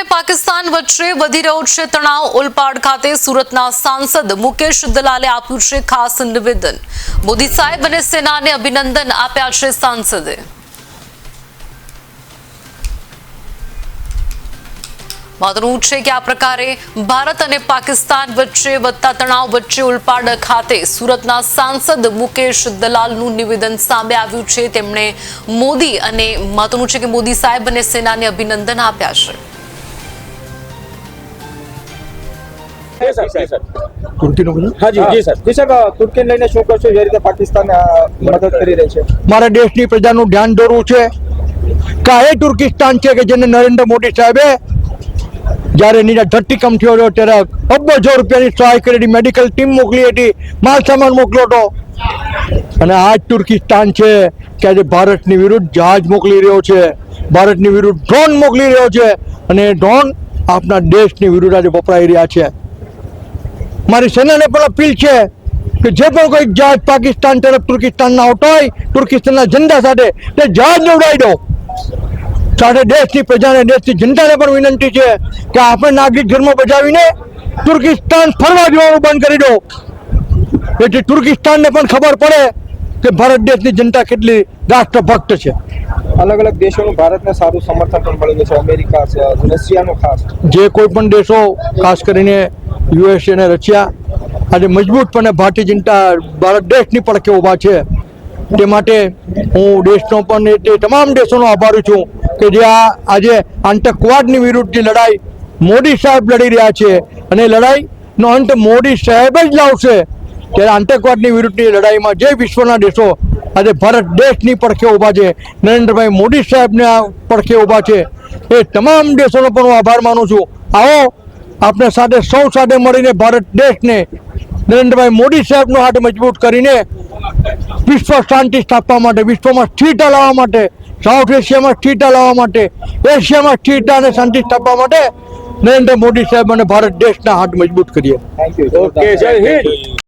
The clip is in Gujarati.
અને પાકિસ્તાન વચ્ચે વધી રહ્યો છે તણાવ. ઓલપાડ ખાતે સુરતના સાંસદ મુકેશ દલાલે આપ્યું છે ખાસ નિવેદન. મોદી સાહેબ અને સેનાને અભિનંદન આપ્યા છે સાંસદે. મહત્વનું છે કે આ પ્રકારે ભારત અને પાકિસ્તાન વચ્ચે વધતા તણાવ વચ્ચે ઉલપાડ ખાતે સુરતના સાંસદ મુકેશ દલાલનું નિવેદન સામે આવ્યું છે. તેમણે મોદી અને મહત્વનું છે કે મોદી સાહેબ અને સેનાને અભિનંદન આપ્યા છે. તુર્કીનું કીધું હા જી જી સર જી સર તુર્કીને લઈને શું કરશો? જે રીતે પાકિસ્તાન મદદ કરી રહી છે. મારા દેશની પ્રજાનું ધ્યાન દોરવું છે. કે એ તુર્કિસ્તાન છે કે જેને નરેન્દ્ર મોદી સાહેબે જ્યારે એની ધરતીકંપ થયો હતો ત્યારે અબજો રૂપિયાની સહાય કરી હતી મેડિકલ ટીમ મોકલી હતી માલ સામાન મોકલ્યો હતો. અને આ જ તુર્કિસ્તાન છે કે આજે ભારતની વિરુદ્ધ જહાજ મોકલી રહ્યો છે. ભારતની વિરુદ્ધ ડ્રોન મોકલી રહ્યો છે. અને એ ડ્રોન આપણા દેશની વિરુદ્ધ આજે વપરાઈ રહ્યા છે. મારી સેનાને પણ અપીલ છે કે જે પણ કોઈ જહાજ પાકિસ્તાન તરફ તુર્કિસ્તાનના આવતો હોય તુર્કિસ્તાનના ઝંડા સાથે તે જહાજ ઉડાવી દો. સાથે દેશની પ્રજાને દેશની જનતાને પણ વિનંતી છે કે આપણે નાગરિક ધર્મ બજાવીને તુર્કિસ્તાન ફરવા જવાનું બંધ કરી દો. એટલે તુર્કિસ્તાનને પણ ખબર પડે કે ભારત દેશની જનતા કેટલી રાષ્ટ્રભક્ત છે. અલગ અલગ દેશોનું ભારતને સારું સમર્થન પણ મળ્યું છે. અમેરિકા છે રશિયાનું ખાસ. જે કોઈ પણ દેશો ખાસ કરીને યુએસએ અને રશિયા આજે મજબૂતપણે ભારતીય જનતા ભારત દેશની પડખે ઊભા છે. તે માટે હું દેશનો પણ તે તમામ દેશોનો આભારી છું કે જે આ આજે આતંકવાદની વિરુદ્ધની લડાઈ મોદી સાહેબ લડી રહ્યા છે અને લડાઈનો અંત મોદી સાહેબ જ લાવશે. ત્યારે આતંકવાદની વિરુદ્ધની લડાઈમાં જે વિશ્વના દેશો આજે ભારત દેશની પડખે ઊભા છે, નરેન્દ્રભાઈ મોદી સાહેબને પડખે ઊભા છે, એ તમામ દેશોનો પણ હું આભાર માનું છું. આવો આપણે સાથે સૌ સાથે મળીને ભારત દેશને નરેન્દ્રભાઈ મોદી સાહેબનો હાથ મજબૂત કરીને વિશ્વ શાંતિ સ્થાપવા માટે, વિશ્વમાં સ્થિરતા લાવવા માટે, સાઉથ એશિયામાં સ્થિરતા લાવવા માટે, એશિયામાં સ્થિરતા અને શાંતિ સ્થાપવા માટે નરેન્દ્ર મોદી સાહેબ અને ભારત દેશના હાથ મજબૂત કરીએ. ઓકે જય હિન્દ.